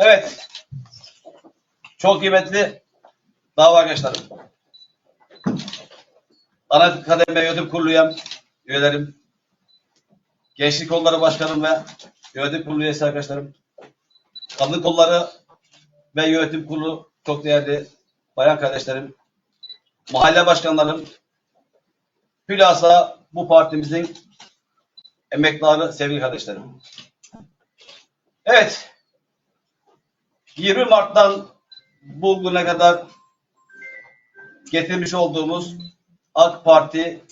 Evet. Çok kıymetli dava arkadaşlarım. Ana kademe yönetim kurulu üyelerim, gençlik kolları başkanım ve yönetim kurulu üyesi arkadaşlarım, kadın kolları ve yönetim kurulu çok değerli bayan kardeşlerim, mahalle başkanlarım, hülasa bu partimizin emektarı sevgili kardeşlerim. Evet, 20 Mart'tan bugüne kadar getirmiş olduğumuz AK Parti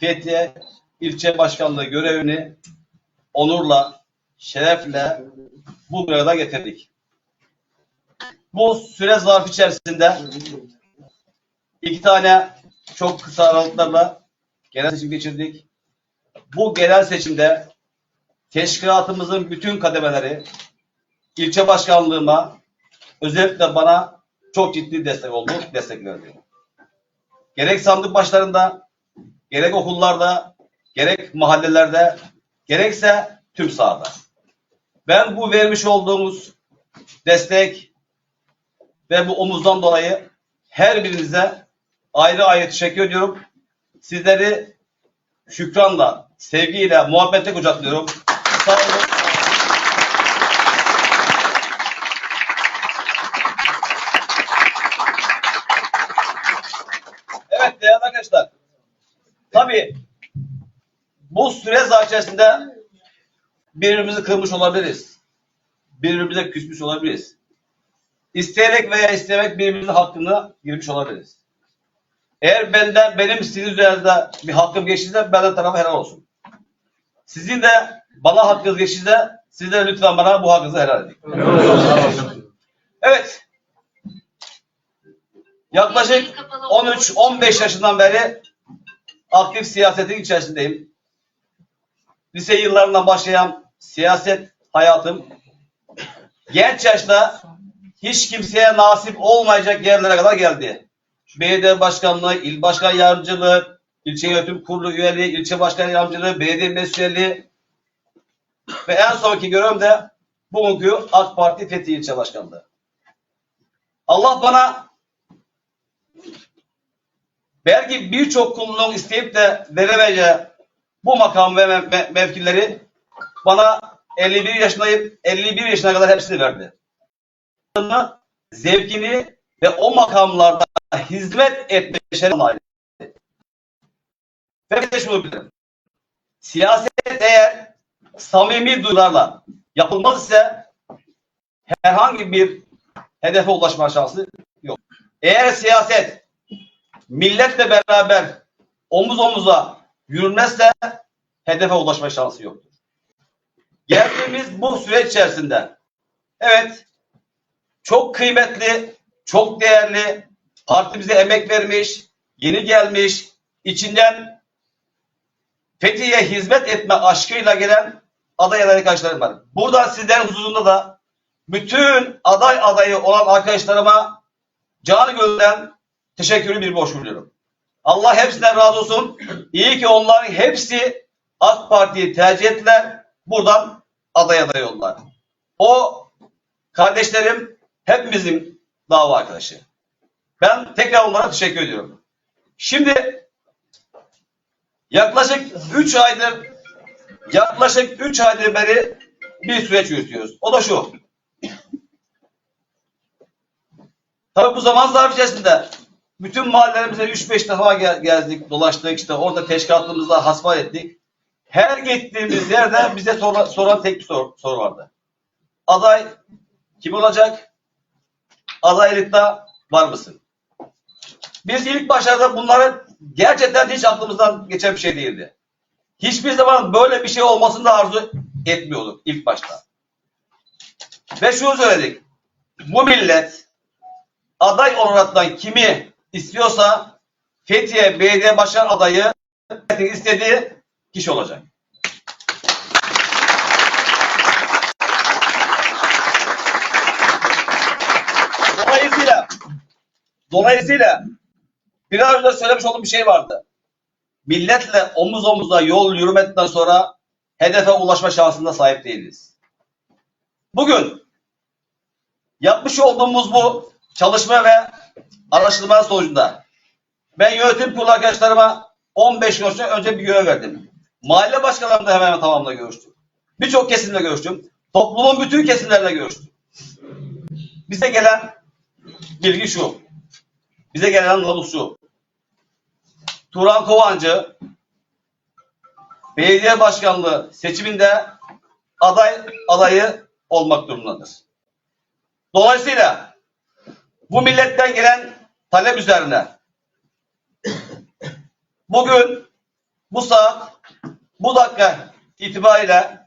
Fethiye ilçe başkanlığı görevini onurla, şerefle bugüne kadar getirdik. Bu süre zarfı içerisinde iki tane çok kısa aralıklarla genel seçim geçirdik. Bu genel seçimde teşkilatımızın bütün kademeleri ilçe başkanlığıma özellikle bana çok ciddi destek oldu, destek verdi. Gerek sandık başlarında, gerek okullarda, gerek mahallelerde, gerekse tüm sahada. Ben bu vermiş olduğumuz destek ve bu omuzdan dolayı her birinize ayrı ayrı teşekkür ediyorum. Sizleri şükranla, sevgiyle, muhabbetle kucaklıyorum. Sağ olun. Evet değerli arkadaşlar. Tabii bu süre içerisinde birbirimizi kırmış olabiliriz. Birbirimize küsmüş olabiliriz. İsteyerek veya istemeyerek birbirimizin hakkını girmiş olabiliriz. Eğer benden benim sizin üzerinizde bir hakkım geçtiyse benden tarafı helal olsun. Sizin de bana hakkınız geçtiyse siz de lütfen bana bu hakkınızı helal edin. Evet. Yaklaşık 13-15 yaşından beri aktif siyasetin içerisindeyim. Lise yıllarından başlayan siyaset hayatım genç yaşta hiç kimseye nasip olmayacak yerlere kadar geldi. Belediye başkanlığı, il başkan yardımcılığı, ilçe yönetim kurulu üyeliği, ilçe başkan yardımcılığı, belediye meclis ve en sonki görevim de bugünkü AK Parti Fethi ilçe başkanlığı. Allah bana belki birçok kulunun isteyip de veremeyeceği bu makam ve me- me- mevkileri bana 51 yaşındayım, 51 yaşına kadar hepsini verdi. Zevkini ve o makamlarda hizmet etme şerefine ait. Ve de şunu bilirim. Siyaset eğer samimi duygularla yapılmaz ise herhangi bir hedefe ulaşma şansı yok. Eğer siyaset milletle beraber omuz omuza yürümezse hedefe ulaşma şansı yoktur. Geldiğimiz bu süreç içerisinde evet çok kıymetli, çok değerli, partimize emek vermiş, yeni gelmiş, içinden Fethiye'ye hizmet etme aşkıyla gelen aday aday arkadaşlarım var. Buradan sizlerin huzurunda da bütün aday adayı olan arkadaşlarıma canı gönülden teşekkürü bir borç buluyorum. Allah hepsinden razı olsun. İyi ki onların hepsi AK Parti'yi tercih ettiler. Buradan aday aday oldular. O kardeşlerim hepimizin dava arkadaşı. Ben tekrar onlara teşekkür ediyorum. Şimdi yaklaşık 3 aydır yaklaşık 3 aydır beri bir süreç yürütüyoruz. O da şu. Tabii bu zaman zarfı içerisinde bütün mahallelerimize 3-5 defa gel- gezdik, dolaştık, işte orada teşkilatımızla hasbihal ettik. Her gittiğimiz yerde bize soran, soran tek bir soru, soru vardı. Aday kim olacak? Adaylıkta var mısın? Biz ilk başlarda bunları gerçekten hiç aklımızdan geçen bir şey değildi. Hiçbir zaman böyle bir şey olmasını da arzu etmiyorduk ilk başta. Ve şunu söyledik. Bu millet aday olaraktan kimi istiyorsa Fethiye Belediye Başkan adayı istediği kişi olacak. Dolayısıyla dolayısıyla biraz önce söylemiş olduğum bir şey vardı. Milletle omuz omuza yol yürümekten sonra hedefe ulaşma şansına sahip değiliz. Bugün Yapmış olduğumuz bu çalışma ve araştırma sonucunda ben yönetim kurulu arkadaşlarıma 15 gün önce bir görev verdim. Mahalle başkanlarımla hemen hemen tamamla görüştüm. Birçok kesimle görüştüm. Toplumun bütün kesimlerle görüştüm. Bize gelen bilgi şu. Bize gelen nabız şu. Turan Kovancı belediye başkanlığı seçiminde aday adayı olmak durumundadır. Dolayısıyla bu milletten gelen talep üzerine bugün bu saat bu dakika itibariyle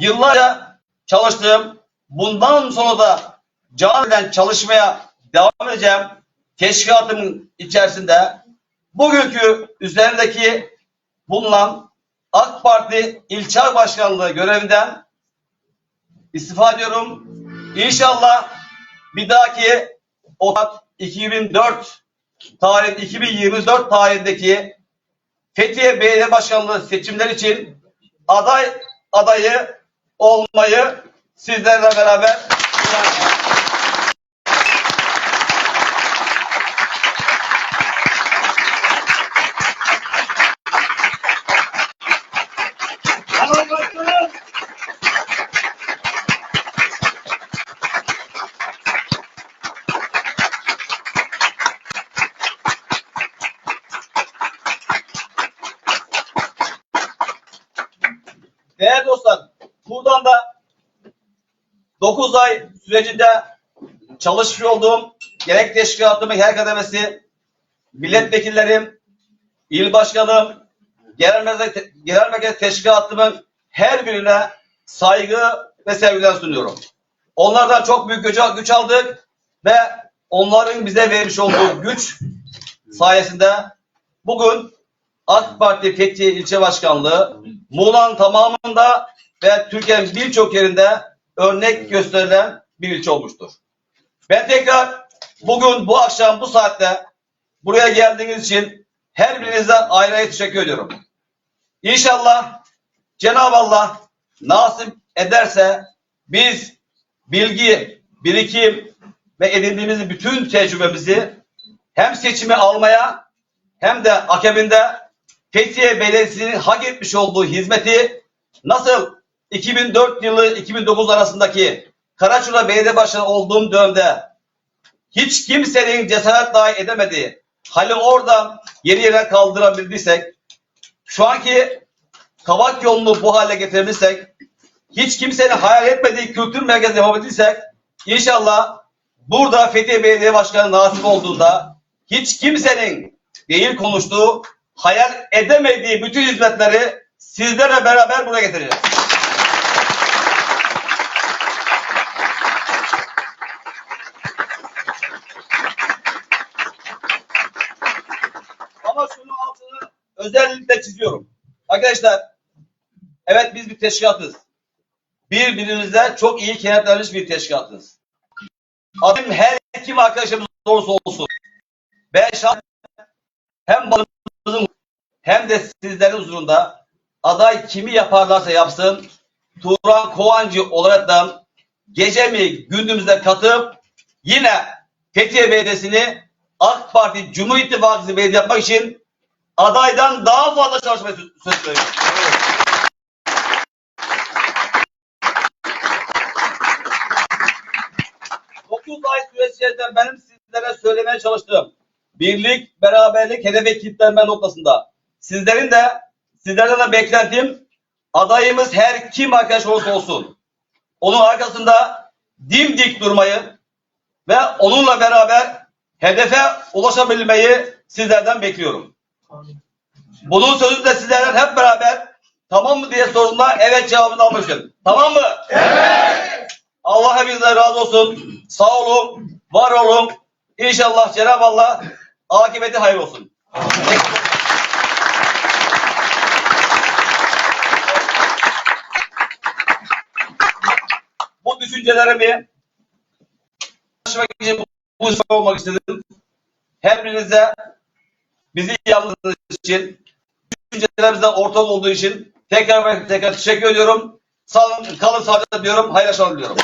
yıllarca çalıştığım bundan sonra da caniden çalışmaya devam edeceğim teşkilatımın içerisinde bugünkü üzerindeki bulunan AK Parti ilçe başkanlığı görevinden istifa ediyorum. İnşallah bir dahaki o 2004 tarih 2024 tarihindeki Fethiye Belediye Başkanlığı seçimleri için aday adayı olmayı sizlerle beraber Değerli dostlar, buradan da 9 ay sürecinde çalışmış olduğum gerek teşkilatımın her kademesi, milletvekillerim, il başkanım, genel merkez, genel teşkilatımın her birine saygı ve sevgiler sunuyorum. Onlardan çok büyük güç aldık ve onların bize vermiş olduğu güç sayesinde bugün AK Parti Fethiye İlçe Başkanlığı Muğla'nın tamamında ve Türkiye'nin birçok yerinde örnek gösterilen bir ilçe olmuştur. Ben tekrar bugün bu akşam bu saatte buraya geldiğiniz için her birinize ayrı ayrı teşekkür ediyorum. İnşallah Cenab-ı Allah nasip ederse biz bilgi, birikim ve edindiğimiz bütün tecrübemizi hem seçimi almaya hem de akabinde Fethiye Belediyesi'nin hak etmiş olduğu hizmeti nasıl 2004 yılı 2009 arasındaki Karaçura Belediye Başkanı olduğum dönemde hiç kimsenin cesaret dahi edemediği hali oradan yeni yere kaldırabildiysek şu anki Kavak yolunu bu hale getirebilirsek hiç kimsenin hayal etmediği kültür merkezi yapabildiysek inşallah burada Fethiye Belediye Başkanı nasip olduğunda hiç kimsenin değil konuştuğu hayal edemediği bütün hizmetleri sizlerle beraber buraya getireceğiz. Ama şunun altını özellikle çiziyorum. Arkadaşlar evet biz bir teşkilatız. Birbirimizle çok iyi kenetlenmiş bir teşkilatız. Adım her kim arkadaşımız olursa olsun. Ben şahsen hem balımızın hem de sizlerin huzurunda aday kimi yaparlarsa yapsın Turan Kovancı olaraktan gece mi gündüzde katıp yine Fethiye Belediyesi'ni AK Parti Cumhur İttifakı'nı belediye yapmak için adaydan daha fazla çalışmayı söz veriyorum. 9 ay süreç benim sizlere söylemeye çalıştığım birlik, beraberlik, hedefe kilitlenme noktasında. Sizlerin de, sizlerden de beklentim adayımız her kim arkadaş olursa olsun. Onun arkasında dimdik durmayı ve onunla beraber hedefe ulaşabilmeyi sizlerden bekliyorum. Bunun sözünü de sizlerden hep beraber tamam mı diye sorduğunda evet cevabını istiyorum. Tamam mı? Allah hepinizden razı olsun. Sağ olun, var olun. İnşallah Cenab-ı Allah akıbeti hayır olsun. Bu düşüncelerimi paylaşmak için bu bu olmak istedim. Her birinize bizi yalnız için düşüncelerimizden ortak olduğu için tekrar ve tekrar teşekkür ediyorum. Sağ olun, kalın sağlıcakla diyorum. Hayırlı diliyorum.